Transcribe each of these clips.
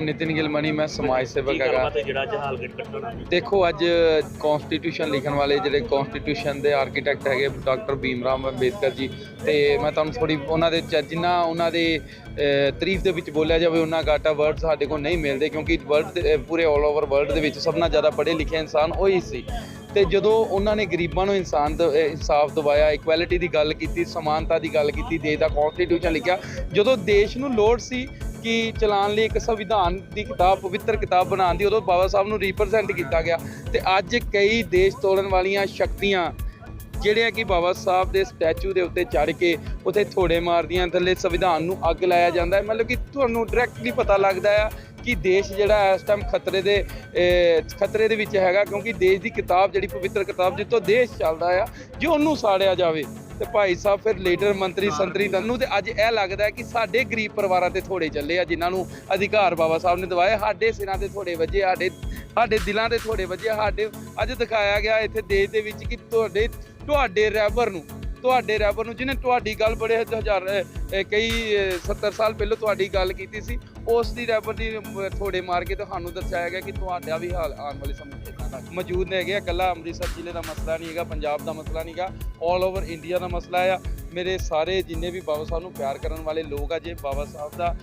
ਨਿਤਿਨ ਗਿਲਮਣੀ ਮੈਂ ਸਮਾਜ ਸੇਵਕ ਹੈਗਾ। ਜਿਹੜਾ ਕੱਟਣਾ ਦੇਖੋ ਅੱਜ ਕਨਸਟੀਟਿਊਸ਼ਨ ਲਿਖਣ ਵਾਲੇ ਜਿਹੜੇ ਕਨਸਟੀਟਿਊਸ਼ਨ ਦੇ ਆਰਕੀਟੈਕਟ ਹੈਗੇ ਡਾਕਟਰ ਭੀਮਰਾਮ ਅੰਬੇਦਕਰ ਜੀ। ਤੇ ਮੈਂ ਤੁਹਾਨੂੰ ਥੋੜੀ ਉਹਨਾਂ ਦੇ ਜਿੰਨਾ ਉਹਨਾਂ ਦੇ ਤਾਰੀਫ ਦੇ ਵਿੱਚ ਬੋਲਿਆ ਜਾਵੇ ਉਹਨਾਂ ਘਾਟਾ ਵਰਡ ਸਾਡੇ ਕੋਲ ਨਹੀਂ ਮਿਲਦੇ ਕਿਉਂਕਿ ਵਰਲਡ ਪੂਰੇ 올 ਓਵਰ ਵਰਲਡ ਦੇ ਵਿੱਚ ਸਭ ਨਾਲੋਂ ਜ਼ਿਆਦਾ ਪੜ੍ਹੇ ਲਿਖੇ ਇਨਸਾਨ ਉਹੀ ਸੀ। ਤੇ ਜਦੋਂ ਉਹਨਾਂ ਨੇ ਗਰੀਬਾਂ ਨੂੰ ਇਨਸਾਨ ਦ- ਇਨਸਾਫ ਦਿਵਾਇਆ ਇਕੁਐਲਿਟੀ ਦੀ ਗੱਲ ਕੀਤੀ ਸਮਾਨਤਾ ਦੀ ਗੱਲ ਕੀਤੀ ਦੇਸ਼ ਦਾ ਕਨਸਟੀਟਿਊਸ਼ਨ ਲਿਖਿਆ ਜਦੋਂ ਦੇਸ਼ ਨੂੰ ਲੋੜ ਸੀ ਕਿ ਚਲਾਉਣ ਲਈ ਇੱਕ ਸੰਵਿਧਾਨ ਦੀ ਕਿਤਾਬ, ਪਵਿੱਤਰ ਕਿਤਾਬ ਬਣਾਉਣ ਦੀ ਉਦੋਂ ਬਾਬਾ ਸਾਹਿਬ ਨੂੰ ਰਿਪਰੈਜ਼ੈਂਟ ਕੀਤਾ ਗਿਆ। ਤੇ ਅੱਜ ਕਈ ਦੇਸ਼ ਤੋੜਨ ਵਾਲੀਆਂ ਸ਼ਕਤੀਆਂ ਜਿਹੜੀਆਂ ਕਿ ਬਾਬਾ ਸਾਹਿਬ ਦੇ ਸਟੈਚੂ ਦੇ ਉੱਤੇ ਚੜ ਕੇ ਉੱਥੇ ਥੋੜੇ ਮਾਰਦੀਆਂ, ਥੱਲੇ ਸੰਵਿਧਾਨ ਨੂੰ ਅੱਗ ਲਾਇਆ ਜਾਂਦਾ ਹੈ। ਮਤਲਬ ਕਿ ਤੁਹਾਨੂੰ ਡਾਇਰੈਕਟਲੀ ਪਤਾ ਲੱਗਦਾ ਆ ਕਿ ਦੇਸ਼ ਜਿਹੜਾ ਇਸ ਟਾਈਮ ਖਤਰੇ ਦੇ ਖਤਰੇ ਦੇ ਵਿੱਚ ਹੈਗਾ। ਕਿਉਂਕਿ ਦੇਸ਼ ਦੀ ਕਿਤਾਬ, ਜਿਹੜੀ ਪਵਿੱਤਰ ਕਿਤਾਬ ਜਿੱਤੋਂ ਦੇਸ਼ ਚੱਲਦਾ ਆ, ਜੇ ਉਹਨੂੰ ਸਾੜਿਆ ਜਾਵੇ ਤੇ ਭਾਈ ਸਾਹਿਬ ਫਿਰ ਲੀਡਰ ਮੰਤਰੀ ਸੰਤਰੀ ਨੂੰ ਤੇ ਅੱਜ ਇਹ ਲੱਗਦਾ ਕਿ ਸਾਡੇ ਗਰੀਬ ਪਰਿਵਾਰਾਂ ਤੇ ਥੋੜੇ ਚੱਲੇ ਆ ਜਿਨ੍ਹਾਂ ਨੂੰ ਅਧਿਕਾਰ ਬਾਬਾ ਸਾਹਿਬ ਨੇ ਦਿਵਾਏ। ਸਾਡੇ ਸਿਰਾਂ ਤੇ ਥੋੜੇ ਵੱਜੇ ਸਾਡੇ ਸਾਡੇ ਦਿਲਾਂ ਤੇ ਥੋੜੇ ਵੱਜੇ। ਸਾਡੇ ਅੱਜ ਦਿਖਾਇਆ ਗਿਆ ਇੱਥੇ ਦੇਸ਼ ਦੇ ਵਿੱਚ ਕਿ ਤੁਹਾਡੇ ਤੁਹਾਡੇ ਰਹਿਬਰ ਨੂੰ ਤੁਹਾਡੇ ਰਹਿਬਰ ਨੂੰ ਜਿਹਨੇ ਤੁਹਾਡੀ ਗੱਲ ਬੜੇ ਹਜ਼ਾਰ ਕਈ ਅਹ, 70 ਸਾਲ ਪਹਿਲਾਂ ਤੁਹਾਡੀ ਗੱਲ ਕੀਤੀ ਸੀ ਉਸ ਦੀ ਰਹਿਬਰ ਦੀ ਥੋੜੇ ਮਾਰ ਕੇ ਤੁਹਾਨੂੰ ਦਰਸਾਇਆ ਗਿਆ ਕਿ ਤੁਹਾਡਾ ਵੀ ਹਾਲ ਆਉਣ ਵਾਲੇ ਸਮੇਂ ਦਾ ਮੌਜੂਦ ਨੇ ਹੈਗੇ ਆ ਇਕੱਲਾ ਅੰਮ੍ਰਿਤਸਰ ਜ਼ਿਲ੍ਹੇ ਦਾ ਮਸਲਾ ਨਹੀਂ ਹੈਗਾ, ਪੰਜਾਬ ਦਾ ਮਸਲਾ ਨਹੀਂ ਹੈਗਾ 올 ਓਵਰ ਇੰਡੀਆ ਦਾ ਮਸਲਾ ਆ। ਮੇਰੇ ਸਾਰੇ ਜਿੰਨੇ ਵੀ ਬਾਬਾ ਸਾਹਿਬ ਨੂੰ ਪਿਆਰ ਕਰਨ ਵਾਲੇ ਲੋਕ ਆ ਜੇ ਬਾਬਾ ਸਾਹਿਬ ਦਾ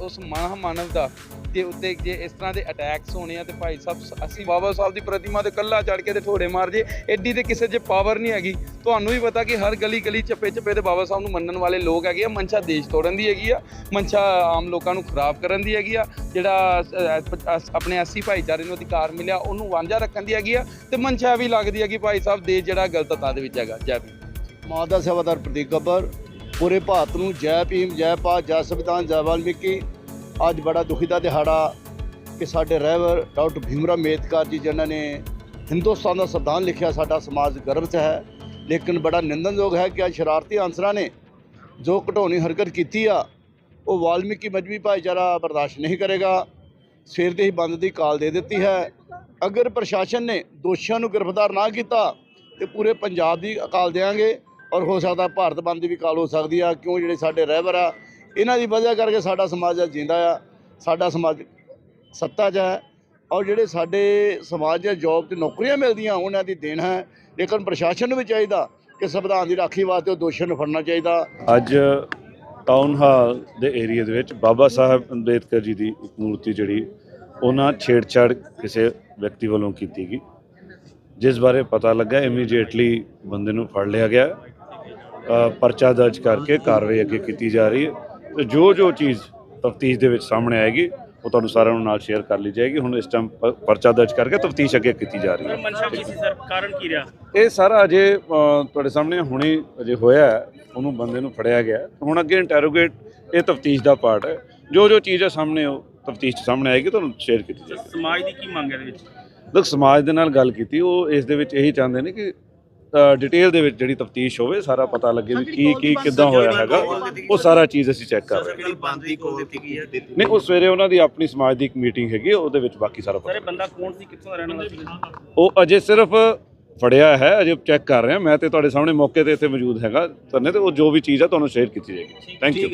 ਉਸ ਮਹਾਂ ਮਾਨਵ ਦਾ, ਦੇ ਉੱਤੇ ਜੇ ਇਸ ਤਰ੍ਹਾਂ ਦੇ ਅਟੈਕਸ ਹੋਣੇ ਆ ਤੇ ਭਾਈ ਸਾਹਿਬ ਸ- ਅਸੀਂ ਬਾਬਾ ਸਾਹਿਬ ਦੀ ਪ੍ਰਤਿਮਾ ਤੇ ਕੱਲਾ ਚੜ ਕੇ ਤੇ ਠੋੜੇ ਮਾਰ ਜੇ, ਐਡੀ ਤੇ ਕਿਸੇ 'ਚ ਪਾਵਰ ਨਹੀਂ ਹੈਗੀ। ਤੁਹਾਨੂੰ ਵੀ ਪਤਾ ਕਿ ਹਰ ਗਲੀ ਗਲੀ ਚੱਪੇ ਚੱਪੇ ਤੇ ਬਾਬਾ ਸਾਹਿਬ ਨੂੰ ਮੰਨਣ ਵਾਲੇ ਲੋਕ ਹੈਗੇ ਆ, ਮਨਸ਼ਾ ਦੇਸ਼ ਤੋੜਨ ਦੀ ਹੈਗੀ ਆ, ਮਨਸ਼ਾ ਆਮ ਲੋਕਾਂ ਨੂੰ ਖਰਾਬ ਕਰਨ ਦੀ ਹੈਗੀ ਆ, ਜਿਹੜਾ ਆਪਣੇ ਐਸੀ ਭਾਈਚਾਰੇ ਨੂੰ ਅਧਿਕਾਰ ਮਿਲਿਆ, ਉਹਨੂੰ ਵਾਂਝਾ ਰੱਖਣ ਦੀ ਹੈਗੀ ਆ, ਤੇ ਮਨਸ਼ਾ ਵੀ ਲੱਗਦੀ ਹੈ ਕਿ ਭਾਈ ਸਾਹਿਬ, ਦੇਸ਼ ਜਿਹੜਾ ਗਲਤਤਾ ਦੇ ਵਿੱਚ ਹੈਗਾ। ਜੈ ਮਾਦਾ ਸੇਵਾਦਾਰ ਪ੍ਰਦੀਪ ਗੱਬਰ ਪੂਰੇ ਭਾਰਤ ਨੂੰ ਜੈ ਭੀਮ, ਜੈ ਪਾ ਜੈ ਸੰਵਿਧਾਨ, ਜੈ ਵਾਲਮੀਕੀ। ਅੱਜ ਬੜਾ ਦੁਖੀ ਦਾ ਦਿਹਾੜਾ ਕਿ ਸਾਡੇ ਰਹਿਬਰ ਡਾਕਟਰ ਭੀਮਰਾਵ ਅੰਬੇਦਕਰ ਜੀ, ਜਿਨ੍ਹਾਂ ਨੇ ਹਿੰਦੁਸਤਾਨ ਦਾ ਸੰਵਿਧਾਨ ਲਿਖਿਆ, ਸਾਡਾ ਸਮਾਜ ਗਰਵ 'ਚ ਹੈ। ਲੇਕਿਨ ਬੜਾ ਨਿੰਦਨਯੋਗ ਹੈ ਕਿ ਅੱਜ ਸ਼ਰਾਰਤੀ ਅਨਸਰਾਂ ਨੇ ਜੋ ਘਟਾਉਣੀ ਹਰਕਤ ਕੀਤੀ ਆ, ਉਹ ਵਾਲਮੀਕੀ ਮਜਬੀ ਭਾਈਚਾਰਾ ਬਰਦਾਸ਼ਤ ਨਹੀਂ ਕਰੇਗਾ। ਸਵੇਰ ਦੇ ਹੀ ਬੰਦ ਦੀ ਕਾਲ ਦੇ ਦਿੱਤੀ ਹੈ। ਅਗਰ ਪ੍ਰਸ਼ਾਸਨ ਨੇ ਦੋਸ਼ੀਆਂ ਨੂੰ ਗ੍ਰਿਫਤਾਰ ਨਾ ਕੀਤਾ, ਤੇ ਪੂਰੇ ਪੰਜਾਬ ਦੀ ਅਕਾਲ ਦੇਵਾਂਗੇ ਔਰ ਹੋ ਸਕਦਾ ਭਾਰਤ ਬੰਦ ਦੀ ਵੀ ਕਾਲ ਹੋ ਸਕਦੀ ਆ, ਕਿਉਂ ਜਿਹੜੇ ਸਾਡੇ ਰਹਿਬਰ ਆ, ਇਹਨਾਂ ਦੀ ਵਜ੍ਹਾ ਕਰਕੇ ਸਾਡਾ ਸਮਾਜ ਅੱਜ ਜਿੰਦਾ ਆ, ਸਾਡਾ ਸਮਾਜ ਸੱਤਾ 'ਚ ਹੈ, ਔਰ ਜਿਹੜੇ ਸਾਡੇ ਸਮਾਜ 'ਚ ਜੌਬ ਤੇ ਨੌਕਰੀਆਂ ਮਿਲਦੀਆਂ, ਉਹਨਾਂ ਦੀ ਦੇਣ ਹੈ, ਲੇਕਿਨ ਪ੍ਰਸ਼ਾਸਨ ਨੂੰ ਵੀ ਚਾਹੀਦਾ ਕਿ ਸੰਵਿਧਾਨ ਦੀ ਰਾਖੀ ਵਾਸਤੇ ਉਹ ਦੋਸ਼ੀਆਂ ਨੂੰ ਫੜਨਾ ਚਾਹੀਦਾ। ਅੱਜ ਟਾਊਨ ਹਾਲ ਦੇ ਏਰੀਆ ਦੇ ਵਿੱਚ ਬਾਬਾ ਸਾਹਿਬ ਅੰਬੇਦਕਰ ਜੀ ਦੀ ਇੱਕ ਮੂਰਤੀ ਜਿਹੜੀ, ਉਹਨਾਂ ਛੇੜਛਾੜ ਕਿਸੇ ਵਿਅਕਤੀ ਵੱਲੋਂ ਕੀਤੀ ਗਈ, ਜਿਸ ਬਾਰੇ ਪਤਾ ਲੱਗਾ ਇਮੀਡੀਏਟਲੀ ਬੰਦੇ ਨੂੰ ਫੜ ਲਿਆ ਗਿਆ। ਪਰਚਾ ਦਰਜ ਕਰਕੇ ਕਾਰਵਾਈ ਅੱਗੇ ਕੀਤੀ ਜਾ ਰਹੀ ਹੈ। ਤੇ ਜੋ ਜੋ ਚੀਜ਼ ਤਫਤੀਸ਼ ਦੇ ਵਿੱਚ ਸਾਹਮਣੇ ਆਏਗੀ ਉਹ ਤੁਹਾਨੂੰ ਸਾਰਿਆਂ ਨੂੰ ਨਾਲ ਸ਼ੇਅਰ ਕਰ ਲਈ ਜਾਏਗੀ। ਹੁਣ ਇਸ ਟਾਈਮ ਪਰਚਾ ਦਰਜ ਕਰਕੇ ਤਫਤੀਸ਼ ਅੱਗੇ ਕੀਤੀ ਜਾ ਰਹੀ ਹੈ। ਮਨਸ਼ਾ ਕੀ ਸੀ ਸਰ ਕਾਰਨ ਕੀ ਰਿਹਾ? ਇਹ ਸਾਰਾ ਅਜੇ ਤੁਹਾਡੇ ਸਾਹਮਣੇ ਹੁਣੇ ਅਜੇ ਹੋਇਆ। ਉਹਨੂੰ ਬੰਦੇ ਨੂੰ ਫੜਿਆ ਗਿਆ। ਹੁਣ ਅੱਗੇ ਇੰਟਰੋਗੇਟ ਇਹ ਤਫਤੀਸ਼ ਦਾ ਪਾਰਟ ਹੈ। ਜੋ ਜੋ ਚੀਜ਼ ਹੈ ਸਾਹਮਣੇ ਉਹ ਤਫਤੀਸ਼ ਸਾਹਮਣੇ ਆਏਗੀ ਤੁਹਾਨੂੰ ਸ਼ੇਅਰ ਕੀਤੀ ਜਾਏਗੀ ਸਮਾਜ ਦੀ ਕੀ ਮੰਗ ਹੈ ਇਹਦੇ ਵਿੱਚ? ਲੋਕ ਸਮਾਜ ਦੇ ਨਾਲ ਗੱਲ ਕੀਤੀ। ਉਹ ਇਸ ਦੇ ਵਿੱਚ ਇਹੀ ਚਾਹੁੰਦੇ ਨੇ ਕਿ ਡਿਟੇਲ ਦੇ ਵਿੱਚ ਜਿਹੜੀ ਤਫਤੀਸ਼ ਹੋਵੇ ਸਾਰਾ ਪਤਾ ਲੱਗੇ ਵੀ ਕੀ ਕੀ ਕਿੱਦਾਂ ਹੋਇਆ ਹੈਗਾ ਉਹ ਸਾਰਾ ਚੀਜ਼ ਅਸੀਂ ਚੈੱਕ ਕਰ ਰਹੇ ਕਿਹੜੀ ਬੰਦ ਦੀ ਕੋਲ ਦਿੱਤੀ ਗਈ ਹੈ ਨਹੀਂ ਉਹ ਸਵੇਰੇ ਉਹਨਾਂ ਦੀ ਆਪਣੀ ਸਮਾਜ ਦੀ ਇੱਕ ਮੀਟਿੰਗ ਹੈਗੀ ਉਹਦੇ ਵਿੱਚ ਬਾਕੀ ਸਾਰਾ ਪਤਾ ਬੰਦਾ ਕੌਣ ਸੀ? ਕਿੱਥੋਂ ਦਾ ਰਹਿਣ ਵਾਲਾ ਸੀ? ਉਹ ਅਜੇ ਸਿਰਫ ਫੜਿਆ ਹੈ ਅਜੇ ਚੈੱਕ ਕਰ ਰਹੇ। ਹਾਂ ਮੈਂ ਤੇ ਤੁਹਾਡੇ ਸਾਹਮਣੇ ਮੌਕੇ ਤੇ ਇੱਥੇ ਮੌਜੂਦ ਹੈਗਾ ਤੁਹਾਨੂੰ ਤੇ ਉਹ ਜੋ ਵੀ ਚੀਜ਼ ਹੈ ਤੁਹਾਨੂੰ ਸ਼ੇਅਰ ਕੀਤੀ ਜਾਏਗੀ। Thank you